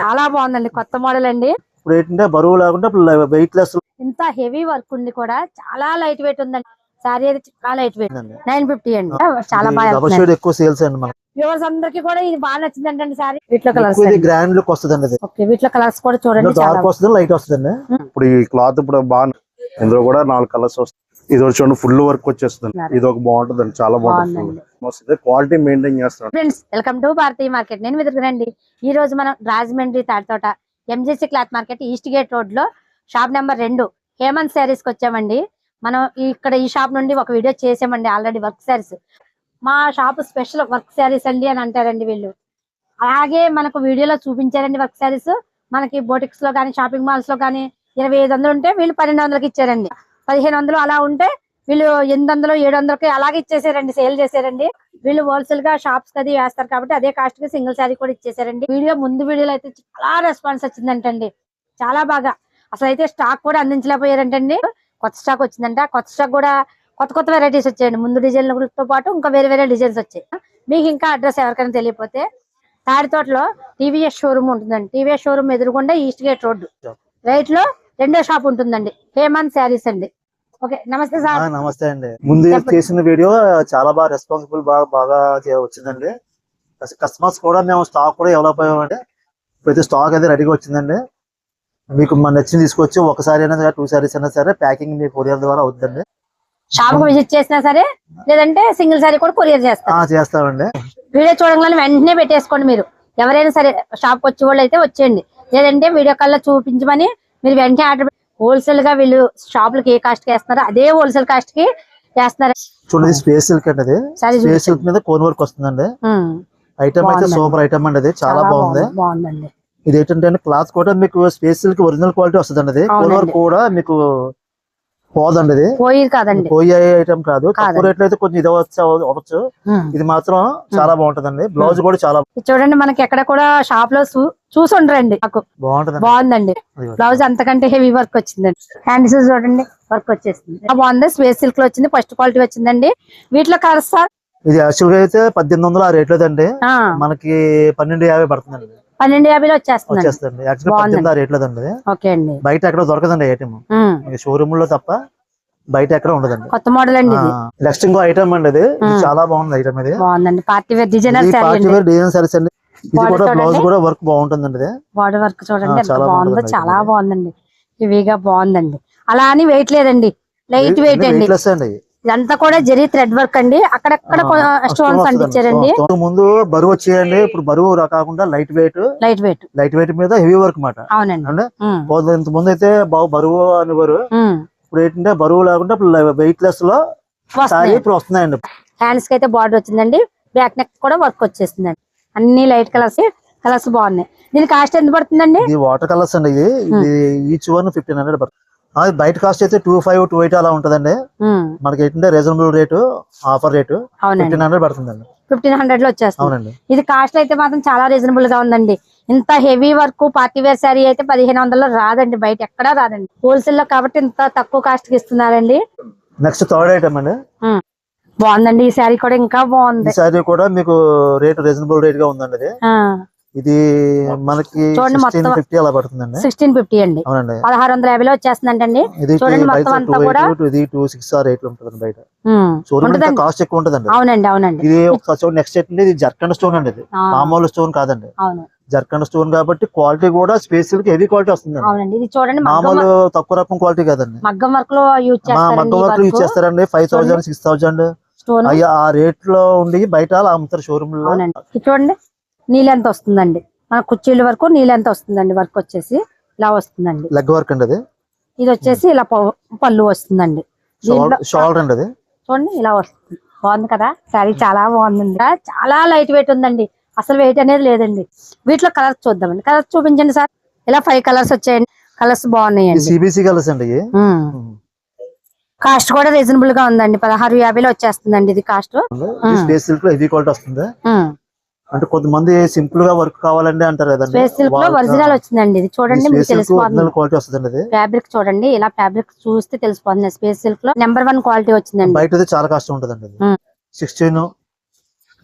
చాలా బాగుందండి కొత్త మోడల్ అండి. ఇప్పుడు ఏంటంటే బరువు లేకుండా వెయిట్ లెస్ ఇంత హెవీ వర్క్ ఉంది కూడా చాలా లైట్ వెయిట్ ఉందండి. సారీ అయితే చాలా లైట్ వెయిట్ నైన్ ఫిఫ్టీ అండి. చాలా బాగా ఎక్కువ సేల్స్ అండి మనకి. వ్యూవర్స్ అందరికి కూడా ఇది బాగా నచ్చింది అంటే సారీ. వీటిలో కలర్స్ గ్రాండ్ లుక్ వస్తుంది అండి ఓకే వీటిలో కలర్స్ కూడా చూడండి చాలా డార్క్ వస్తుంది లైట్ వస్తుంది ఇప్పుడు ఈ క్లాత్ ఇప్పుడు బాగా ఇందులో కూడా నాలుగు కలర్స్ వస్తాయి. ఇది వచ్చి చూడండి ఫుల్ వర్క్ వచ్చేస్తుంది. ఇది ఒక బాగుంటుంది అండి చాలా బాగుంటుంది. బాగుందండి. క్వాలిటీ మెయింటైన్ చేస్తాడు friends welcome to Bharatiya market నేను వెతుకునండి ఈ రోజు మనం Rajahmundry Tatithota MJC cloth market East Gate రోడ్లో షాప్ నెంబర్ రెండు హేమంత్ శారీస్కి వచ్చామండి. మనం ఇక్కడ ఈ షాప్ నుండి ఒక వీడియో చేసామండి ఆల్రెడీ వర్క్ శారీస్ మా షాప్ స్పెషల్ వర్క్ శారీస్ అండి అని అంటారండి వీళ్ళు. అలాగే మనకు వీడియోలో చూపించారండి వర్క్ శారీస్ మనకి బోటిక్స్లో కానీ షాపింగ్ మాల్స్లో కానీ ఇరవై ఐదు వందలు ఉంటే వీళ్ళు పన్నెండు వందలకి ఇచ్చారండి. పదిహేను వందలు అలా ఉంటే వీళ్ళు ఎనిమిది వందలు ఏడు వందలకి అలాగే ఇచ్చేసారండి సేల్ చేశారండి. వీళ్ళు హోల్సేల్గా షాప్స్ అది వేస్తారు కాబట్టి అదే కాస్ట్కి సింగిల్ శారీ కూడా ఇచ్చేసారండి. వీడియో ముందు వీడియోలో అయితే చాలా రెస్పాన్స్ వచ్చిందంటండి. చాలా బాగా. అసలు అయితే స్టాక్ కూడా అందించలేకపోయారంటండి. కొత్త స్టాక్ వచ్చిందంట. కొత్త స్టాక్ కూడా కొత్త కొత్త వెరైటీస్ వచ్చాయండి. ముందు డిజైన్లతో పాటు ఇంకా వేరే వేరే డిజైన్స్ వచ్చాయి. మీకు ఇంకా అడ్రస్ ఎవరికైనా తెలియకపోతే తాడితోటలో టీవీఎస్ షోరూమ్ ఉంటుందండి. టీవీఎస్ షోరూమ్ ఎదురుగుండా ఈస్ట్ గేట్ రోడ్డు రైట్లో రెండో షాప్ ఉంటుందండి. హేమంత్ శారీస్ అండి. ఓకే నమస్తే సార్. నమస్తే అండి. ముందు. చేసిన వీడియో చాలా బాగా రెస్పాన్సిబుల్ బాగా బాగా వచ్చిందండి. కస్టమర్స్ కూడా మేము స్టాక్ కూడా డెవలప్ అయ్యామండి ప్రతి స్టాక్ అయితే రెడీగా వచ్చిందండి. మీకు మన నచ్చింది తీసుకొచ్చి ఒకసారి అయినా సరే టూ సారీస్ అయినా సరే ప్యాకింగ్ మీ కొరియర్ ద్వారా అవుతుందండి. షాప్కు విజిట్ చేసినా సరే లేదంటే సింగిల్ శారీ కూడా కొరియర్ చేస్తారు. ఆ, చేస్తామండి. వీడియో చూడగానే వెంటనే పెట్టేసుకోండి మీరు. ఎవరైనా సరే షాప్ వచ్చే వాళ్ళు అయితే వచ్చేయండి. లేదంటే వీడియో కాల్లో చూపించమని మీరు వెంటనే ఆర్డర్ హోల్సేల్గా వీళ్ళు షాపులకి ఏ కాస్ట్కి వేస్తున్నారో అదే హోల్సేల్ కాస్ట్కి వేస్తున్నారు. చూడండి స్పేస్ సిల్క్ అండి స్పేస్ సిల్క్ మీద కోన్ వర్క్ వస్తుందండి. ఐటమ్ అయితే. సూపర్ ఐటమ్ అండి అది చాలా బాగుంది. బాగుందండి. ఇది ఏంటంటే క్లాత్ కూడా మీకు స్పేస్ సిల్క్ ఒరిజినల్ క్వాలిటీ వస్తుందండి అది కోన్. వర్క్ కూడా మీకు పోదండి ఇది. పోయి కాదండి. పోయే ఐటమ్ కాదు. తక్కువ. రేట్లో అయితే కొంచెం ఇది అవ్వచ్చు. ఇది మాత్రం చాలా బాగుంటదండి. బ్లౌజ్ కూడా చాలా చూడండి మనకి ఎక్కడ కూడా షాప్లో చూసి ఉండరండి నాకు బాగుందండి. బ్లౌజ్ అంతకంటే హెవీ వర్క్ వచ్చిందండి. హ్యాండ్స్ చూడండి వర్క్ వచ్చేసింది. బాగుంది. స్పేస్ సిల్క్లో వచ్చింది. ఫస్ట్ క్వాలిటీ వచ్చిందండి. వీటిలో కలర్స్ సార్? ఇది యాక్చువల్గా అయితే పద్దెనిమిది వందలు ఆ రేట్ లేదండి మనకి పన్నెండు యాభై పడుతుందండి. పన్నెండు యాభైలో వచ్చేస్తుంది యాక్చువల్. పద్దెనిమిది ఆ రేట్ లేదండి ఓకే అండి. బయట ఎక్కడ దొరకదండి ఐటమ్. షోరూమ్లో తప్ప బయట ఎక్కడ ఉండదండి. కొత్త మోడల్ అండి నెక్స్ట్ ఇంకో ఐటమ్ అండి ఇది. చాలా బాగుంది ఐటమ్ ఇది. బాగుందండి. Party wear designer party wear design sarees అండి. ఇది కూడా బ్లౌజ్. కూడా వర్క్ బాగుంటుందండి బార్డర్ వర్క్ చూడండి ఎంత బాగుందో చాలా. బాగుందండి. హెవీగా బాగుందండి. అలా అని వెయిట్ లేదండి. లైట్ వెయిట్ అండి. ఇదంతా కూడా జరీ థ్రెడ్ వర్క్ అండి. అక్కడక్కడ స్టోన్స్. అంటించారండి. ముందు బరువు వచ్చేయండి ఇప్పుడు బరువు కాకుండా light weight light weight light weight మీద హెవీ వర్క్ మాట. అవునండి. ఇంత ముందు అయితే బాగా బరువు అనేవారు. ఇప్పుడు ఏంటంటే బరువు లేకుండా వెయిట్ లెస్లో ఇప్పుడు వస్తున్నాయండి. హ్యాండ్స్కి అయితే బార్డర్ వచ్చిందండి. బ్యాక్ నెక్ కూడా వర్క్ వచ్చేసిందండి. అన్ని లైట్ కలర్స్ కలర్స్ బాగున్నాయి. దీని కాస్ట్ ఎంత పడుతుందండి? ఇది వాటర్ కలర్స్ అండి ఇది. ఈచ్ వన్ ఫిఫ్టీన్ హండ్రెడ్ పడుతుంది. బయట కాస్ట్ అయితే టూ ఫైవ్ టూ ఎయిట్ అలా ఉంటదండి. మనకి ఏంటంటే reasonable rate offer rate fifteen hundred పడుతుందండి. ఫిఫ్టీన్ హండ్రెడ్లో వచ్చేస్తుంది. అవునండి. ఇది కాస్ట్ అయితే మాత్రం చాలా రీజనబుల్గా ఉందండి. ఇంత heavy work party wear saree అయితే పదిహేను వందల్లో రాదండి. బయట ఎక్కడా రాదండి. హోల్సేల్లో కాబట్టి ఇంత తక్కువ కాస్ట్కి ఇస్తున్నారండి. నెక్స్ట్ థర్డ్ ఐటమ్ అండి. బాగుందండి. ఈ శారీ కూడా ఇంకా ఈ బాగుంది సారీ కూడా మీకు రేట్ రీజనబుల్ రేట్గా ఉందండి ఇది. ఇది మనకి చూడండి. ఫిఫ్టీ అలా పడుతుందండి. సిక్స్టీన్ ఫిఫ్టీ అండి. పదహారు వందల యాభైలో వచ్చేస్తుందండి ఇది చూడండి బయట మొత్తం అంతా టూ కూడా ఎయిట్ ఇది టూ సిక్స్ ఉంటుంది బయట. ఉంటుందండి. కాస్ట్ ఎక్కువ ఉంటుందండి అవునండి అవునండి. ఇది ఒకసారి చూడండి నెక్స్ట్ ఏంటంటే ఇది జర్కండ్ స్టోన్ అండి ఇది. మామూలు స్టోన్ కాదండి. అవును. జర్కండ్ స్టోన్ కాబట్టి క్వాలిటీ కూడా స్పేషల్ హెవీ క్వాలిటీ వస్తుందండి. అవునండి. ఇది చూడండి మగ్గం మామూలు తక్కువ రకం క్వాలిటీ కాదండి. మగ్గం వర్క్లో యూజ్ మగ్గం వర్క్. యూజ్ చేస్తారండి five thousand six thousand stone? అయ్యి ఆ రేట్లో ఉండి బయట అమ్ముతారు షోరూమ్లో. అవునండి. చూడండి. నీళ్ళెంత వస్తుందండి? మన కుర్చీల వరకు నీళ్ళెంత వస్తుందండి? వర్క్ వచ్చేసి ఇలా వస్తుందండి. లెగ్ వర్క్ అండి అది? ఇది వచ్చేసి ఇలా పళ్ళు వస్తుందండి. షోల్డర్ అండి అది? చూడండి ఇలా వస్తుంది. బాగుంది కదా? శారీ చాలా బాగుందండి. చాలా లైట్ వెయిట్ ఉందండి. అసలు వెయిట్ అనేది లేదండి. వీటిలో కలర్స్ చూద్దామండి. కలర్స్ చూపించండి సార్. ఇలా ఫైవ్ కలర్స్ వచ్చాయండి. కలర్స్ బాగున్నాయండి. సిబిసి కలర్స్ అండి. కాస్ట్ కూడా రీజనబుల్గా ఉందండి. పదహారు యాభైలో వచ్చేస్తుందండి ఇది కాస్ట్. స్పేస్ సిల్క్లో హెవీ క్వాలిటీ వస్తుంది. అంటే కొంతమంది సింపుల్గా వర్క్ కావాలండి అంటారు కదండి. స్పేస్ సిల్క్లో ఒరిజినల్ వచ్చిందండి ఇది. చూడండి మీకు తెలిసిపోతుంది. ఒరిజినల్ క్వాలిటీ వస్తుందండి అది ఫ్యాబ్రిక్ చూడండి ఇలా ఫ్యాబ్రిక్ చూస్తే తెలిసిపోతుంది. స్పేస్ సిల్క్లో నెంబర్ వన్ క్వాలిటీ వచ్చిందండి. బయట చాలా కష్టం ఉంటుందండి ఉమ్. సిక్స్టీన్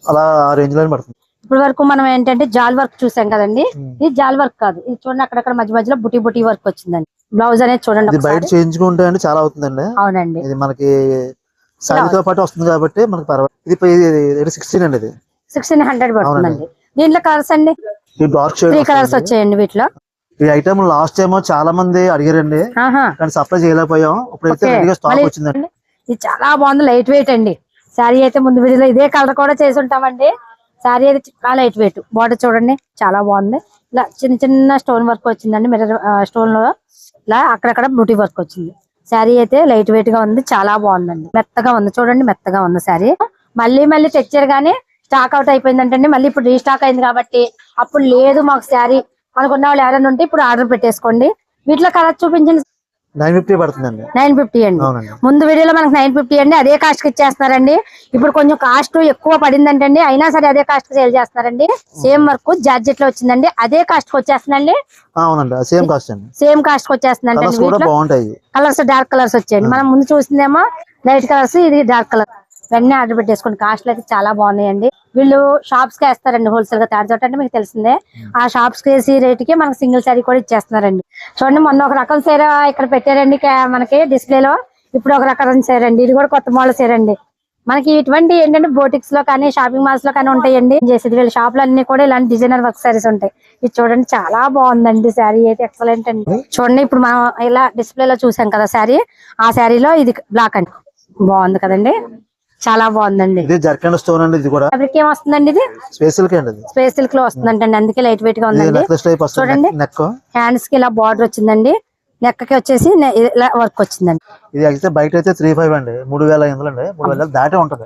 అలా ఆ రేంజ్లో పడుతుంది. ఇప్పుడు వరకు మనం ఏంటంటే జాల్ వర్క్ చూసాం కదండి. ఇది జాల్ వర్క్ కాదు. ఇది చూడండి అక్కడక్కడ మధ్య మధ్యలో బుటీ బుటీ వర్క్ వచ్చిందండి. బ్లౌజ్ అనేది చూడండి బయట. చేయించుకుంటే చాలా అవుతుందండి. అవునండి. ఇది మనకి శారీతో పాటు వస్తుంది కాబట్టి మనకి పర్వాలేదు. ఇది సిక్స్టీన్ అండి ఇది. సిక్స్టీన్ హండ్రెడ్ పడుతుందండి. దీంట్లో కలర్స్ అండి? త్రీ కలర్స్ వచ్చాయండి వీటిలో. ఈ ఐటమ్ లాస్ట్ టైం చాలా మంది అడిగారండి. కానీ సప్లై చేయలేకపోయాం. ఇప్పుడైతే స్టాక్ వచ్చిందండి. ఇది చాలా బాగుంది లైట్ వెయిట్ అండి. శారీ అయితే ముందు వీడియోలో ఇదే కలర్ కూడా చేసి ఉంటామండి. శారీ అయితే చాలా లైట్ వెయిట్ బార్డర్ చూడండి చాలా బాగుంది. ఇలా చిన్న చిన్న స్టోన్ వర్క్ వచ్చిందండి మిర్రర్ స్టోన్లో. ఇలా అక్కడక్కడ బ్యూటీ వర్క్ వచ్చింది. శారీ అయితే లైట్ వెయిట్గా ఉంది చాలా బాగుందండి. మెత్తగా ఉంది చూడండి మెత్తగా ఉంది శారీ మళ్ళీ మళ్ళీ తెచ్చారు కానీ స్టాక్ అవుట్ అయిపోయిందంటండి మళ్ళీ ఇప్పుడు రీస్టాక్ అయింది కాబట్టి అప్పుడు లేదు మాకు శారీ మనకున్న వాళ్ళు ఎవరైనా ఉంటే ఇప్పుడు ఆర్డర్ పెట్టేసుకోండి. వీటిలో కలర్ చూపించండి. నైన్ ఫిఫ్టీ పడుతుందండి. నైన్ ఫిఫ్టీ అండి. ముందు వీడియోలో మనకు నైన్ ఫిఫ్టీ అండి అదే కాస్ట్కి ఇచ్చేస్తున్నారండి. ఇప్పుడు కొంచెం కాస్ట్ ఎక్కువ పడిందంటండి అయినా సరే అదే కాస్ట్కి సేల్ చేస్తున్నారండి. సేమ్ వర్క్ జార్జెట్లో వచ్చిందండి అదే కాస్ట్కి వచ్చేస్తుందండి. అవునండి. సేమ్ కాస్ట్ అండి. సేమ్ కాస్ట్కి వచ్చేస్తుందండి కలర్స్ డార్క్ కలర్స్ వచ్చాయండి. మనం ముందు చూసిందేమో లైట్ కలర్స్ ఇది డార్క్ కలర్ ఇవన్నీ ఆర్డర్ పెట్టేసుకోండి. కాస్ట్లు అయితే చాలా బాగున్నాయండి. వీళ్ళు షాప్స్కి వేస్తారండి హోల్సేల్గా తయారు అంటే మీకు తెలిసిందే. ఆ షాప్స్కి వేసి రేట్కి మనకి సింగిల్ శారీ కూడా ఇచ్చేస్తున్నారండి. చూడండి మొన్న ఒక రకం సీర ఇక్కడ పెట్టారండి. మనకి డిస్ప్లే లో ఇప్పుడు ఒక రకం సీర అండి. ఇది కూడా కొత్త మోడల్ సీర అండి. మనకి ఇటువంటి ఏంటంటే బోటిక్స్లో కానీ షాపింగ్ మాల్స్లో కానీ ఉంటాయండి. చేసేది వీళ్ళ షాపులు అన్ని కూడా ఇలాంటి డిజైనర్ వర్క్ సారీస్ ఉంటాయి. ఇది చూడండి చాలా బాగుందండి శారీ. అయితే ఎక్సలెంట్ అండి. చూడండి ఇప్పుడు మనం ఇలా డిస్ప్లే లో చూసాం కదా శారీ. ఆ శారీలో ఇది బ్లాక్ అండి. బాగుంది కదండి. చాలా బాగుందండి. ఇది జర్కండ్ స్టోన్ అండి ఇది కూడా. ఫ్యాబ్రిక్ ఏం వస్తుందండి ఇది? స్పెషల్ అండి ఇది. స్పేస్ సిల్క్లో వస్తుందంటండి. అందుకే లైట్ వెయిట్గా ఉందండి. చూడండి. నెక్ హ్యాండ్స్కి ఇలా బార్డర్ వచ్చిందండి. నెక్కి వచ్చేసి ఇలా వర్క్ వచ్చిందండి. ఇది అయితే బయట అయితే త్రీ ఫైవ్ అండి. మూడు వేల ఎనిమిది అండి మూడు వేల దాటే ఉంటది.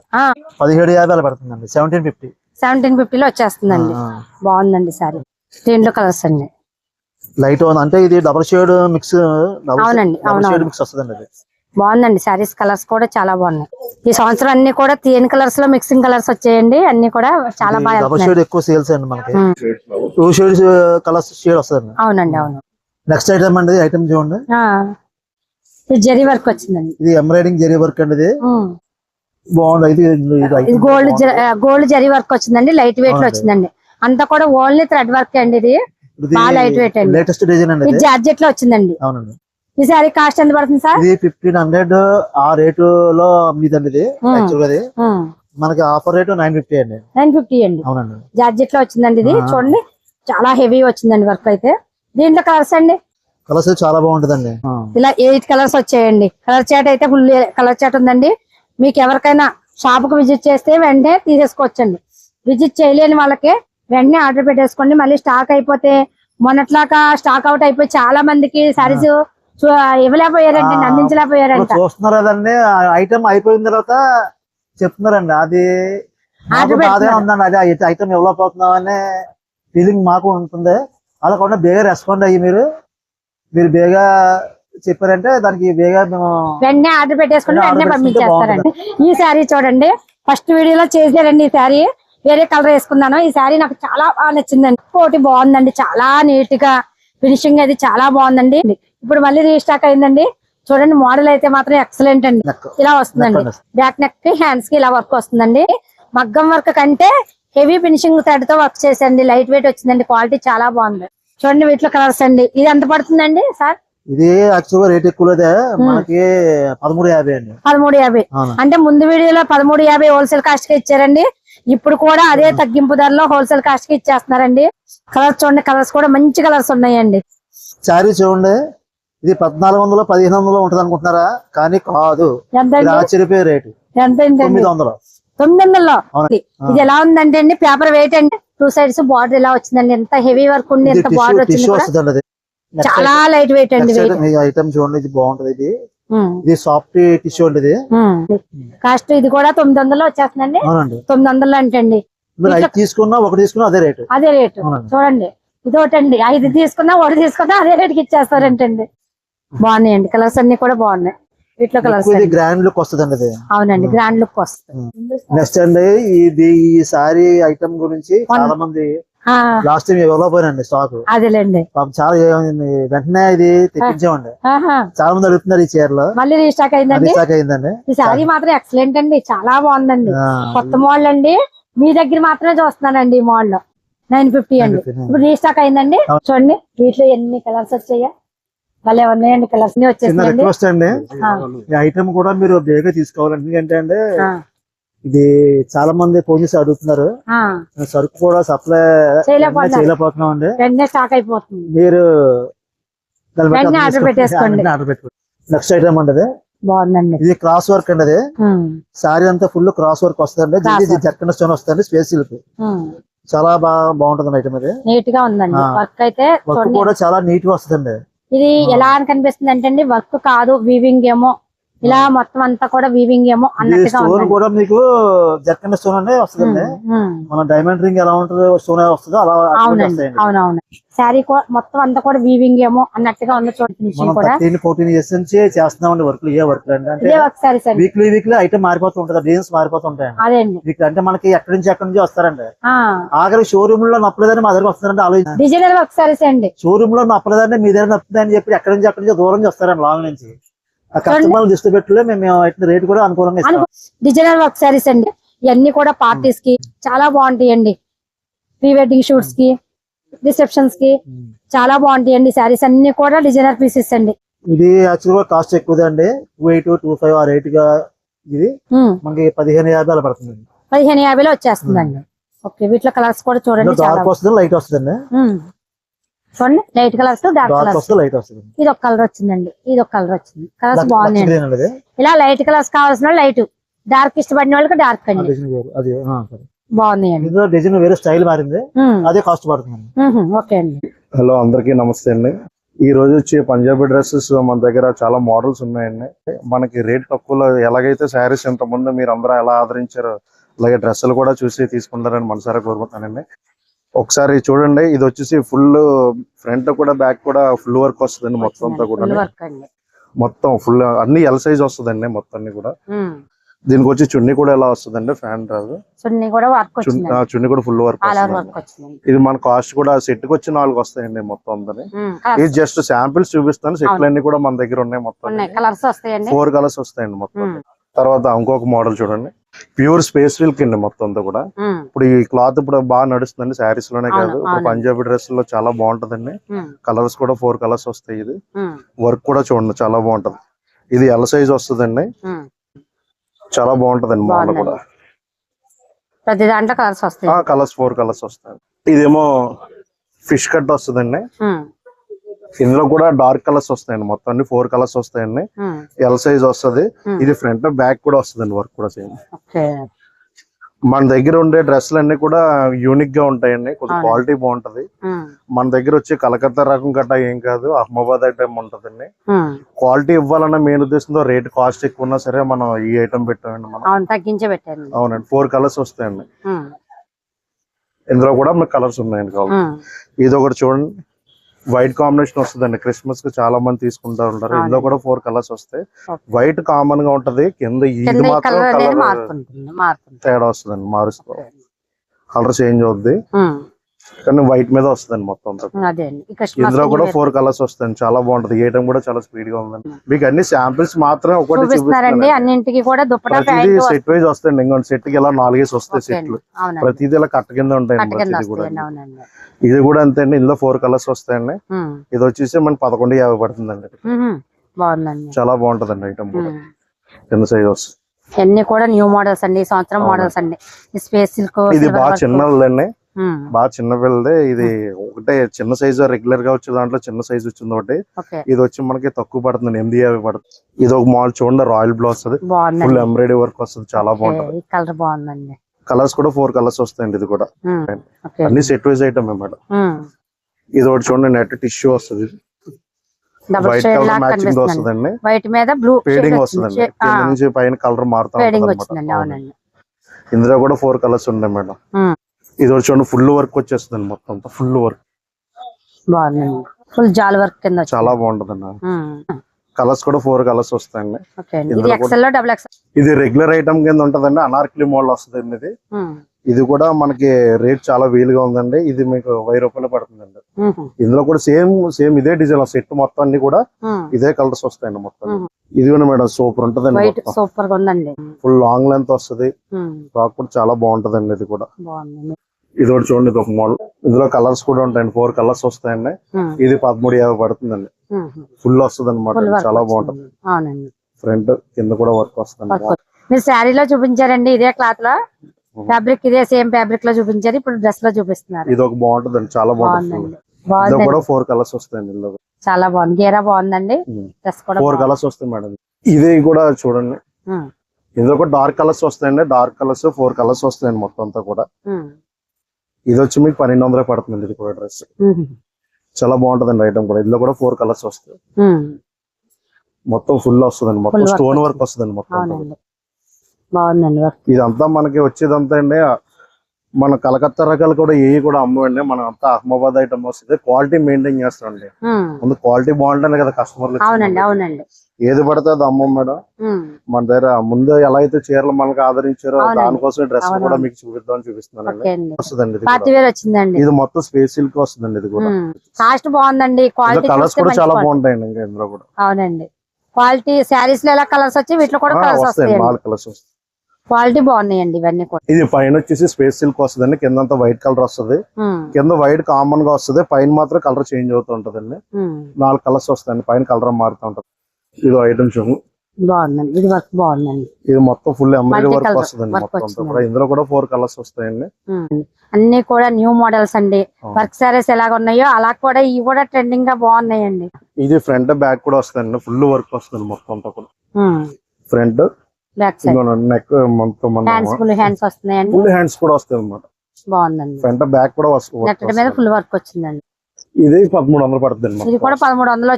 పదిహేడు యాభై పడుతుందండి. సెవెంటీన్ ఫిఫ్టీ సెవెంటీన్ ఫిఫ్టీలో వచ్చేస్తుందండి. బాగుందండి సారీ. దీంట్లో కలర్స్ అండి. లైట్ అంటే ఇది డబల్ షేడ్ మిక్స్ డబల్ అవునండి. షేడ్ మిక్స్ వస్తుందండి బాగుందండి. సారీస్ కలర్స్ కూడా చాలా బాగున్నాయి. ఈ సంవత్సరం అన్ని కూడా తీయని కలర్స్లో మిక్సింగ్ కలర్స్ వచ్చాయండి. అన్ని కూడా చాలా బాగా ఎక్కువ సేల్స్ అండి మనకి. టూ షేడ్స్ కలర్స్ షేడ్ అవునండి అవును. నెక్స్ట్ ఐటమ్ అండి ఐటమ్ చూడండి. జరీ వర్క్ వచ్చిందండి. ఇది ఎంబ్రాయిడింగ్ జరీ వర్క్ అండి ఇది. బాగుంది. ఇది గోల్డ్. గోల్డ్ జరీ వర్క్ వచ్చిందండి. లైట్ వెయిట్లో. వచ్చిందండి. అంతా కూడా ఓన్లీ థ్రెడ్ వర్క్ అండి ఇది. బాగా లైట్ వెయిట్ అండి. లేటెస్ట్ డిజైన్ అండి జార్జెట్లో వచ్చిందండి. అవునండి. ఈ సారీ కాస్ట్ ఎంత పడుతుంది సార్? ఇది ఫిఫ్టీన్ హండ్రెడ్ ఆ రేటు లో మీదండి ఇది ఉమ్. యాక్చువల్గా ఇది మనకి ఆఫర్ రేటు నైన్ ఫిఫ్టీ అండి. నైన్ ఫిఫ్టీ అండి. అవునండి. జార్జెట్లో వచ్చిందండి ఇది. చూడండి చాలా హెవీ వచ్చిందండి వర్క్ అయితే. దీంట్లో కలర్స్ అండి? కలర్స్ చాలా బాగుంటదండి. ఆ. ఇలా ఎయిట్ కలర్స్ వచ్చాయండి. కలర్ చాట్ అయితే ఫుల్ కలర్ చాట్ ఉందండి. మీకు ఎవరికైనా షాప్కు విజిట్ చేస్తే వెంటనే తీసేసుకోవచ్చండి. విజిట్ చేయలేని వాళ్ళకి వెంటనే ఆర్డర్ పెట్టేసుకోండి. మళ్ళీ స్టాక్ అయిపోతే మొన్నట్లాగా స్టాక్ అవుట్ అయిపోయి చాలా మందికి సారీస్ ఇవ్వలేకపోయారండి. అందించలేకపోయారంట చూస్తున్నారు కదండి ఐటమ్ అయిపోయిన తర్వాత చెప్తున్నారండి అది పెడుతున్నారు. ఉందండి అది ఐటమ్ అవుతున్నాం అనే ఫీలింగ్ మాకు ఉంటుంది. అలా కూడా బేగా రెస్పాండ్ అయ్యి మీరు మీరు బేగా చెప్పారంటే దానికి బేగా మేము వెంటనే ఆర్డర్ పెట్టేసుకుని వెంటనే పంపించేస్తారండి. ఈ శారీ చూడండి ఫస్ట్ వీడియోలో చేసారండి ఈ శారీ. వేరే కలర్ వేసుకున్నాను. ఈ శారీ నాకు చాలా బాగా నచ్చిందండి. కోటి బాగుందండి చాలా నీట్గా. ఫినిషింగ్ అది చాలా బాగుందండి. ఇప్పుడు మళ్ళీ రీస్టాక్ అయిందండి. చూడండి మోడల్ అయితే మాత్రం ఎక్సలెంట్ అండి. ఇలా వస్తుందండి. బ్యాక్ నెక్కి హ్యాండ్స్కి ఇలా వర్క్ వస్తుందండి. మగ్గం వర్క్ కంటే హెవీ ఫినిషింగ్ థ్రెడ్తో వర్క్ చేసండి లైట్ వెయిట్ వచ్చిందండి. క్వాలిటీ చాలా బాగుంది. చూడండి వీటిలో కలర్స్ అండి. ఇది ఎంత పడుతుందండి సార్ ఇది యాక్చువల్ రేట్ ఎక్కువ మనకి పదమూడు యాభై అండి. పదమూడు యాభై. అంటే ముందు వీడియోలో పదమూడు యాభై హోల్సేల్ కాస్ట్కి ఇచ్చారండి. ఇప్పుడు కూడా అదే తగ్గింపు ధరలో హోల్సేల్ కాస్ట్కి ఇచ్చేస్తున్నారండి. కలర్స్ చూడండి కలర్స్ కూడా మంచి కలర్స్ ఉన్నాయండి. శారీ చూడండి. ఇది పద్నాలుగు వందలు పదిహేను వందలు ఉంటది అనుకుంటున్నారా కానీ కాదు. ఆశ్చర్యపోయే రేటు. తొమ్మిది వందలు. తొమ్మిది వందల్లో. ఇది ఎలా ఉందంటే అండి పేపర్ వెయిట్ అండి. టూ సైడ్స్ బార్డర్ ఇలా వచ్చిందండి? ఎంత హెవీ వర్క్ ఉంది ఎంత బార్డర్ వచ్చింది చాలా లైట్ వెయిట్. అండి ఐటమ్ చూడండి ఇది బాగుంటది ఇది. ఇది సాఫ్ట్ టిష్యూ అండి ఇది. కాస్ట్ ఇది కూడా తొమ్మిది వందలు వచ్చేస్తుందండి. తొమ్మిది వందలు అంటే అండి మీరు ఐదు తీసుకున్నా ఒకటి తీసుకున్నా అదే రేటు. అదే రేటు. చూడండి. ఇది ఒకటండి ఐదు తీసుకున్నా ఒకటి తీసుకున్నా అదే రేటుకి ఇచ్చేస్తారంటండి. బాగున్నాయండి కలర్స్ అన్ని కూడా బాగున్నాయి. వీటిలో కలర్స్ ఇది గ్రాండ్ లుక్ వస్తుంది అండి ఇది అవునండి గ్రాండ్ లుక్ వస్తుంది. నెక్స్ట్ అండి ఇది ఈ సారీ ఐటమ్ గురించి చాలా మంది ఆ, లాస్ట్ టైం ఇవ్వలేకపోయానండి స్టాక్ అదేలేండి. పాపం చాలా ఏమైంది. వెంటనే ఇది తెప్పించామండి. చాలా మంది అడుగుతున్నారు ఈ చీరలో. మళ్ళీ రీస్టాక్ అయిందండి? స్టాక్ అయిందండి. ఈ శారీ మాత్రం ఎక్సలెంట్ అండి. చాలా బాగుందండి. కొత్త మోడల్ అండి. మీ దగ్గర మాత్రమే చూస్తున్నానండి ఈ మోడల్ నైన్ ఫిఫ్టీ అండి. 950. ఇప్పుడు రీస్టాక్ అయిందండి. చూడండి వీటిలో ఎన్ని కలర్స్ వచ్చాయా. భలే ఉన్నాయండి కలర్స్. చిన్న రిక్వెస్ట్ అండి. ఈ ఐటమ్ కూడా మీరు బేగా తీసుకోవాలి ఎందుకంటే అండి ఇది చాలా మంది ఫోన్ చేసి అడుగుతున్నారు. సరుకు కూడా సప్లై. చేయలేకపోతున్నాం అండి. వెంటనే స్టాక్ అయిపోతుంది. మీరు ఆర్డర్ పెట్టేసుకోండి. నెక్స్ట్ ఐటమ్ అండి అది. బాగుందండి. ఇది క్రాస్ వర్క్ అండి అది. సారీ అంతా ఫుల్ క్రాస్ వర్క్ Cross ఇది. జర్కన్ స్టోన్ వస్తుంది స్పేస్ సిల్క్. చాలా బాగా బాగుంటుంది ఐటమ్ ఇది. నీట్గా ఉందండి. వర్క్ అయితే వర్క్ కూడా చాలా నీట్గా వస్తుందండి. ఇది ఎలా అని కనిపిస్తుంది అంటే అండి వర్క్ కాదు వీవింగ్ ఏమో. ఇలా మొత్తం అంతా కూడా వీవింగ్ ఏమో అన్నట్టుగా స్టోన్ కూడా మీకు జర్కన్ స్టోన్ అనే వస్తుందండి. ఉమ్. మన డైమండ్ రింగ్ ఎలా ఉంటుందో స్టోన్ వస్తుందో అలా అవునండి అవునవును. శారీ మొత్తం అంతా కూడా వీవింగ్ ఏమో అన్నట్టుగా ఉంది చూడండి ఫోర్టీన్ ఇయర్స్ నుంచి చేస్తున్నామండి వర్క్ ఏ వర్క్ అంటే వీక్లీ వీక్లీ ఐటమ్ మారిపోతూ ఉంటుంది డిజైన్స్ మారిపోతూ ఉంటాయండి. అదే అండి వీక్ అంటే మనకి ఎక్కడి నుంచి ఎక్కడి నుంచి వస్తారండి. ఆఖరి షోరూమ్లో నప్పలేదని మా దగ్గర వస్తారంటే ఆలోచన డిజైనర్ వర్క్ శారీస్ అండి. షోరూమ్లో నప్పలేదంటే మీ దగ్గర నప్పుతుంది అని చెప్పి ఎక్కడి నుంచి ఎక్కడి నుంచి దూరం నుంచి వస్తారండి లాంగ్ నుంచి. ఆ కస్టమర్ దృష్టి పెట్టలే మేము రేట్ కూడా అనుకూలంగా ఇస్తాం. డిజైనర్ వర్క్ శారీస్ అండి. ఇవన్నీ కూడా పార్టీస్కి చాలా బాగుంటాయండి. ప్రీ వెడ్డింగ్ షూట్స్కి రిసెప్షన్స్కి చాలా బాగుంటాయండి శారీస్. అన్ని కూడా డిజైనర్ పీసెస్ అండి. ఇది యాక్చువల్గా కాస్ట్ ఎక్కువదే అండి టూ ఎయిట్ టూ ఫైవ్ ఆ రేట్గా ఇది మనకి పదిహేను యాభై అలా పడుతుంది. పదిహేను యాభైలో వచ్చేస్తుందండి. ఓకే వీటిలో కలర్స్ కూడా చూడండి చాలా డార్క్ వస్తుంది లైట్ వస్తుంది ఉమ్. చూడండి. Light colours dark dark colours వస్తుంది లైట్ వస్తుంది. ఇది ఒక కలర్ వచ్చిందండి. ఇది ఒక కలర్ వచ్చింది. కలర్స్ బాగున్నాయండి ఇది. ఇలా లైట్ కలర్స్ కావాల్సిన లైట్ డార్క్ ఇష్టపడిన వాళ్ళకి డార్క్ అండి. డిజైన్ వేరు. అది ఆ, సరే. బాగున్నాయండి. డిజైన్ వేరే స్టైల్ మారింది. అదే కాస్ట్ పడుతుంది ఉహుం, ఓకే అండి. హలో అందరికీ నమస్తే అండి. ఈ రోజు వచ్చి పంజాబీ డ్రెస్సెస్ మన దగ్గర చాలా మోడల్స్ ఉన్నాయండి. మనకి రేట్ తక్కువలో ఎలాగైతే శారీస్ ఇంతకుముందు మీరు అందరూ ఎలా ఆదరించారో అలాగే డ్రెస్సులు కూడా చూసి తీసుకుంటారని మనసారా కోరుకుంటున్నానండి. ఒకసారి చూడండి ఇది వచ్చేసి ఫుల్ ఫ్రంట్ కూడా బ్యాక్ కూడా ఫుల్ వర్క్ వస్తుందండి మొత్తం అంతా కూడా మొత్తం ఫుల్ అన్ని ఎల్ సైజ్ వస్తుందండి మొత్తం కూడా. దీనికి వచ్చి చున్నీ కూడా ఎలా వస్తుందండి? ఫ్యాన్ రాదు. చున్నీ కూడా వర్క్ చున్నీ వచ్చింది ఆ, చున్నీ కూడా ఫుల్ వర్క్ ఇది మన కాస్ట్ కూడా సెట్కి వచ్చి నాలుగు వస్తాయండి మొత్తం అందరి ఉమ్, ఇది జస్ట్ శాంపిల్స్ చూపిస్తాను. సెట్లు. అన్ని కూడా మన దగ్గర ఉన్నాయి మొత్తం ఫోర్ కలర్స్ వస్తాయండి. మొత్తం ఉమ్, తర్వాత ఇంకొక మోడల్ చూడండి. ప్యూర్ స్పేస్ సిల్క్ అండి మొత్తం అంతా కూడా. ఇప్పుడు ఈ క్లాత్ ఇప్పుడు బాగా నడుస్తుందండి శారీస్లోనే కాదు. ఇప్పుడు. పంజాబీ డ్రెస్లో చాలా బాగుంటదండి. కలర్స్ కూడా ఫోర్ కలర్స్ వస్తాయి ఇది. వర్క్ కూడా చూడండి చాలా బాగుంటది. ఇది ఎల్ సైజ్ వస్తుందండి. చాలా బాగుంటదండి మోడల్. కూడా. ప్రతి దాంట్లో కలర్స్ వస్తాయి. కలర్స్ ఫోర్ కలర్స్ వస్తాయి. ఇదేమో ఫిష్ కట్ వస్తుందండి. ఇందులో కూడా డార్క్ కలర్స్ వస్తాయండి. మొత్తం అన్ని ఫోర్ కలర్స్ వస్తాయండి. ఎల్ సైజ్ వస్తది. ఇది ఫ్రంట్ బ్యాక్ కూడా వస్తుందండి వర్క్ కూడా సేమ్. మన దగ్గర ఉండే డ్రెస్సులు అన్ని కూడా యూనిక్గా ఉంటాయండి. కొంచెం. క్వాలిటీ బాగుంటది. మన దగ్గర వచ్చి కలకత్తా రకం గట్టా ఏం కాదు. అహ్మదాబాద్ ఐటమ్ ఉంటదండి. క్వాలిటీ ఇవ్వాలన్న మెయిన్ ఉద్దేశంతో రేట్ కాస్ట్ ఎక్కువ ఉన్నా సరే మనం ఈ ఐటమ్ పెట్టామండి మనం. అవును తగ్గించే పెట్టాను అవునండి. ఫోర్ కలర్స్ వస్తాయండి. ఇందులో కూడా మీకు కలర్స్ ఉన్నాయండి కావాలి ఇది ఒకటి చూడండి. వైట్ కాంబినేషన్ వస్తుందండి. క్రిస్మస్కి చాలా మంది తీసుకుంటా ఉంటారు. ఇందులో. కూడా ఫోర్ కలర్స్ వస్తాయి. వైట్ కామన్గా ఉంటది. కింద ఇది మాత్రం కలర్ తేడా వస్తుందండి మారుస్తూ కలర్ చేంజ్ అవుద్ది. కానీ వైట్ మీద వస్తుందండి మొత్తం అంతా. ఇందులో కూడా ఫోర్ కలర్స్ వస్తాయండి. చాలా బాగుంటది. ఏ టైం కూడా చాలా స్పీడ్గా ఉందండి మీకు అన్ని శాంపిల్స్ మాత్రమే ఒకటి చూపిస్తున్నాను అన్నింటికి కూడా దుప్పటా సెట్ వైజ్ వస్తాయండి. ఇంకొక సెట్కి ఇలా నాలుగేసి వస్తాయి సెట్లు ప్రతిదీ ఇలా కట్ట కింద ఉంటాయండి ప్రతిదీ కూడా ఇది కూడా అంతే అండి ఇందులో ఫోర్ కలర్స్ వస్తాయండి. ఇది వచ్చేసి మనకి పదకొండు యాభై పడుతుందండి. చాలా బాగుంటదండి ఐటమ్ కూడా. సైజ్ వస్తుంది. ఇవన్నీ కూడా న్యూ మోడల్స్ అండి. సంవత్సరం. మోడల్స్ అండి. స్పేస్ సిల్క్ ఇది బాగా చిన్నదండి. బాగా చిన్న పిల్లదే ఇది ఒకటే చిన్న సైజు రెగ్యులర్గా వచ్చే దాంట్లో చిన్న సైజు వచ్చింది ఒకటి. ఇది వచ్చి మనకి తక్కువ పడుతుంది. ఎనిమిది యాభై పడుతుంది. ఇది ఒక మాల్ చూడండి రాయల్ బ్లూ వస్తుంది. ఫుల్ ఎంబ్రాయిడరీ వర్క్ వస్తుంది. చాలా బాగుంటది. కలర్ బాగుందండి. కలర్స్ కూడా ఫోర్ కలర్స్ వస్తాయండి ఇది కూడా. అన్ని సెట్ వైజ్ ఐటమ్ మేడం. ఇది ఒకటి చూడండి నెట్ టిష్యూ వస్తుంది. వైట్ కలర్ మ్యాచింగ్ వస్తుందండి. వైట్ మీద బ్లూ ఫేడింగ్ వస్తుందండి. నుంచి పైన కలర్ మారుతా ఉంటుంది ఇందులో కూడా ఫోర్ కలర్స్ ఉన్నాయి మేడం. ఇది చూడండి ఫుల్ వర్క్ వచ్చేస్తుంది మొత్తం ఫుల్ వర్క్ ఫుల్ జాల్ వర్క్ కింద. చాలా బాగుంటదండి ఉమ్, కలర్స్ కూడా ఫోర్ కలర్స్ వస్తాయండి. ఇది రెగ్యులర్ ఐటమ్ కింద ఉంటదండి అనార్కలి మోడల్ వస్తుందండి ఇది. ఇది కూడా మనకి రేట్ చాలా వీలుగా ఉందండి. ఇది మీకు వెయ్యి రూపాయలు పడుతుందండి. ఇందులో కూడా సేమ్ సేమ్ ఇదే డిజైన్ సెట్ మొత్తం అన్ని కూడా. ఇదే కలర్స్ వస్తాయండి మొత్తం. ఇది కూడా మేడం సూపర్ ఉంటదండి సూపర్గా ఉందండి. ఫుల్ లాంగ్ లెంత్ వస్తది. ఫ్రాక్ కూడా చాలా బాగుంటదండి ఇది కూడా. ఇది కూడా చూడండి ఇది ఒక మోడల్ ఇందులో కలర్స్ కూడా ఉంటాయండి. ఫోర్ కలర్స్ వస్తాయండి. ఇది పదమూడు యాభై పడుతుందండి. ఫుల్ వస్తుంది అనమాట చాలా. బాగుంటది. ఫ్రంట్ కింద కూడా వర్క్ వస్తుంది. మీరు శారీలో చూపించారండి ఇదే క్లాత్లో? ఫ్యాబ్రిక్ ఇదే సేమ్ ఫ్యాబ్రిక్లో చూపించారు ఇప్పుడు డ్రెస్లో చూపిస్తున్నారు. ఇది ఒక బాగుంటదండి చాలా బాగుంటుంది. ఫోర్ కలర్స్ వస్తాయండి చాలా బాగుంది. గేరా బాగుందండి. డ్రెస్ కూడా ఫోర్. కలర్స్ వస్తాయి మేడం. ఇది కూడా చూడండి. ఇందులో కూడా డార్క్ కలర్స్ వస్తాయండి డార్క్ కలర్స్ ఫోర్ కలర్స్ వస్తాయండి మొత్తం అంతా కూడా. ఇది వచ్చి మీకు పన్నెండు వందలు పడుతుంది ఇది కూడా డ్రెస్ చాలా బాగుంటదండి ఐటమ్ కూడా. ఇందులో కూడా ఫోర్ కలర్స్ వస్తాయి. మొత్తం ఫుల్ వస్తుందండి మొత్తం స్టోన్ వస్తుంది. వర్క్ వస్తుందండి మొత్తం బాగుందండి ఇదంతా మనకి వచ్చేదంతా అండి మన కలకత్తా రకాలు కూడా ఏవి కూడా అమ్మవండి. మనం అంతా అహ్మాబాద్ ఐటమ్ వస్తుంది క్వాలిటీ మెయింటైన్ చేస్తామండి. ముందు క్వాలిటీ బాగుంటేనే కదా కస్టమర్లు అవునండి అవునండి. ఏది పడితే అది అమ్మం మేడం. మన దగ్గర ముందు ఎలా అయితే చీరలు మనకి ఆదరించారో. దానికోసం డ్రెస్. కూడా మీకు చూపిస్తున్నానండి. ఓకే అండి. వస్తుందండి ఇది మొత్తం స్పేస్ సిల్క్ వస్తుందండి ఇది కూడా. కాస్ట్ బాగుందండి. క్వాలిటీ కలర్స్ కూడా చాలా. బాగుంటాయండి ఇంకా ఇందులో కూడా. అవునండి. క్వాలిటీ శారీస్లో ఎలా కలర్స్ వచ్చి వీటిలో కూడా కలర్స్ కలర్స్ వస్తాయి. క్వాలిటీ బాగున్నాయండి ఇవన్నీ కూడా. ఇది పైన వచ్చేసి స్పేస్ సిల్క్ వస్తుందండి. కింద అంతా వైట్ కలర్ వస్తుంది. కింద వైట్ కామన్గా వస్తుంది. పైన మాత్రం కలర్ చేంజ్ అవుతూ ఉంటదండి. ఉమ్, నాలుగు కలర్స్ వస్తాయండి. పైన కలర్ మారుతూ ఉంటది. ఇది ఐటమ్ చూడండి బాగుందండి. ఇది వర్క్ బాగుందండి. ఇది మొత్తం ఫుల్ ఎంబ్రాయిడరీ వర్క్ వస్తుందండి మొత్తం ఇందులో కూడా ఫోర్ కలర్స్ వస్తాయండి. అన్ని కూడా న్యూ మోడల్స్ అండి. వర్క్ సారీస్ ఎలాగ ఉన్నాయో అలా కూడా ఇవి కూడా ట్రెండింగ్గా బాగున్నాయండి. ఇది ఫ్రంట్ బ్యాక్ కూడా వస్తుందండి. ఫుల్ వర్క్ వస్తుంది మొత్తం అంతా కూడా. Front back side. నెక్ మొత్తం హ్యాండ్స్ ఫుల్ హ్యాండ్స్ వస్తున్నాయండి. ఫుల్ హ్యాండ్స్ కూడా వస్తాయి బాగుందండి. ఫ్రంట్ బ్యాక్ కూడా వస్తుంది మీద ఫుల్ వర్క్ వచ్చిందండి. ఇది పదమూడు వందలు పడుతుంది ఇది కూడా పదమూడు వందలు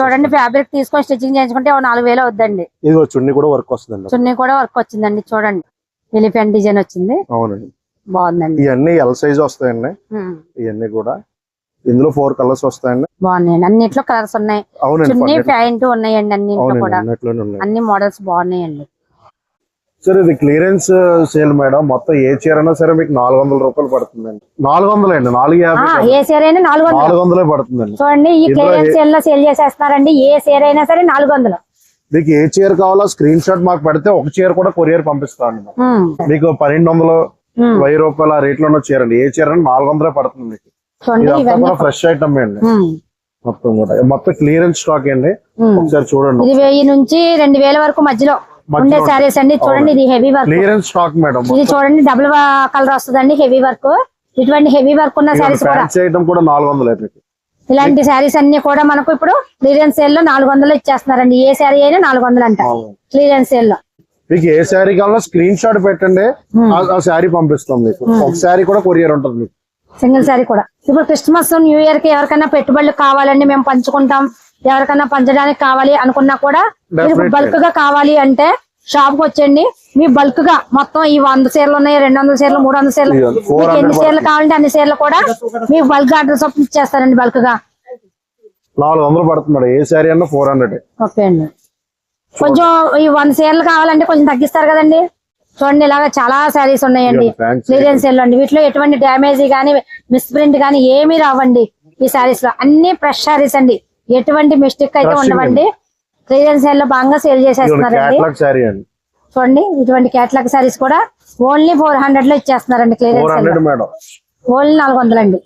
చూడండి ఫ్యాబ్రిక్ తీసుకొని స్టిచ్చింగ్ చేయించుకుంటే నాలుగు వేలు అవుద్దండి. ఇది చున్నీ కూడా వర్క్ వస్తుందండి. చున్నీ కూడా వర్క్ వచ్చిందండి చూడండి. ఎలిఫెంట్ డిజైన్ వచ్చింది. అవునండి. బాగుందండి. ఇవన్నీ ఎల్ సైజ్ వస్తాయండి. ఇవన్నీ కూడా ఇందులో ఫోర్ కలర్స్ వస్తాయండి. బాగున్నాయండి. అన్నిట్లో కలర్స్ ఉన్నాయి. చున్నీ ప్యాంట్ ఉన్నాయండి అన్నింట్లో కూడా. ఉన్నాయి. అన్ని మోడల్స్ బాగున్నాయండి. సరే ఇది క్లియరెన్స్ సేల్ మేడం. మొత్తం ఏ చీర అయినా సరే మీకు నాలుగు వందల రూపాయలు పడుతుందండి. నాలుగు వందలండి నాలుగు ఆ, యాభై. ఏ అయినా నాలుగు వందలు నాలుగు వందలే పడుతుందండి. చూడండి ఈ క్లియరెన్స్ సేల్లో సేల్ చేసేస్తున్నారండి. ఏ సీర అయినా సరే నాలుగు వందలు మీకు ఏ చీర కావాలో స్క్రీన్ షాట్ మాకు పెడితే ఒక చీర కూడా కొరియర్ పంపిస్తామండి ఉమ్. మీకు పన్నెండు వందలు. వెయ్యి రూపాయల రేట్లో ఉన్న చీర అండి. ఏ చీర నాలుగు వందలే పడుతుంది మీకు. ఫ్రెష్ ఐటమ్ అండి. మొత్తం కూడా. మొత్తం క్లియరెన్స్ స్టాక్ అండి. ఉమ్. ఒకసారి చూడండి ఇది వెయ్యి నుంచి రెండు వేల వరకు మధ్యలో ఉండే సారీస్ అండి. చూడండి ఇది heavy work clearance stock madam ఇది చూడండి డబుల్ కలర్ వస్తుందండి హెవీ వర్క్ ఇటువంటి హెవీ వర్క్ ఉన్న సారీస్ కూడా. నాలుగు వందలే ఇలాంటి శారీస్ అన్ని కూడా మనకు ఇప్పుడు క్లియరెన్స్ సేల్లో నాలుగు వందలు ఇచ్చేస్తున్నారండి. ఏ శారీ అయినా నాలుగు వందలు అంట. క్లియరెన్స్ సేల్లో. మీకు ఏ శారీ కావాలో స్క్రీన్ షాట్ పెట్టండి ఆ శారీ పంపిస్తాం మీకు. ఒక శారీ కూడా కొరియర్ ఉంటుంది మీకు. సింగిల్ శారీ కూడా. ఇప్పుడు క్రిస్మస్ న్యూ ఇయర్కి ఎవరికైనా పెట్టుబడులు కావాలండి మేము పంచుకుంటాం. ఎవరికైనా పంచడానికి కావాలి అనుకున్నా కూడా మీరు. బల్క్గా కావాలి అంటే షాప్కి వచ్చండి మీ బల్క్గా మొత్తం ఈ వంద చీరలు ఉన్నాయి రెండు వందల చీరలు మూడు వందల చీరలు ఇదిగో, 400 మీకు ఎన్ని చీరలు కావాలంటే అన్ని చీరలు కూడా మీకు బల్క్ ఆర్డర్ చొప్పున ఇచ్చేస్తారండి బల్క్గా. నాలుగు వందలు పడుతుంది మేడం. ఏ శారీ అన్నా ఫోర్ హండ్రెడ్ ఓకే అండి. కొంచెం ఈ వంద చీరలు కావాలంటే కొంచెం తగ్గిస్తారు కదండి. చూడండి ఇలాగా చాలా శారీస్ ఉన్నాయండి. క్లియరెన్స్ సేల్ అండి. వీటిలో ఎటువంటి డ్యామేజ్ కానీ మిస్ప్రింట్ కానీ ఏమీ రావండి ఈ శారీస్లో. అన్ని ఫ్రెష్ శారీస్ అండి. ఎటువంటి మిస్టేక్ అయితే ఉండవండి. క్లియరెన్స్ సేల్లో బాగా సేల్ చేసేస్తున్నారండి. చూడండి ఇటువంటి కేటలాగ్ శారీస్ కూడా ఓన్లీ ఫోర్ హండ్రెడ్లో ఇచ్చేస్తున్నారండి క్లియరెన్స్ ఓన్లీ నాలుగు వందలండి.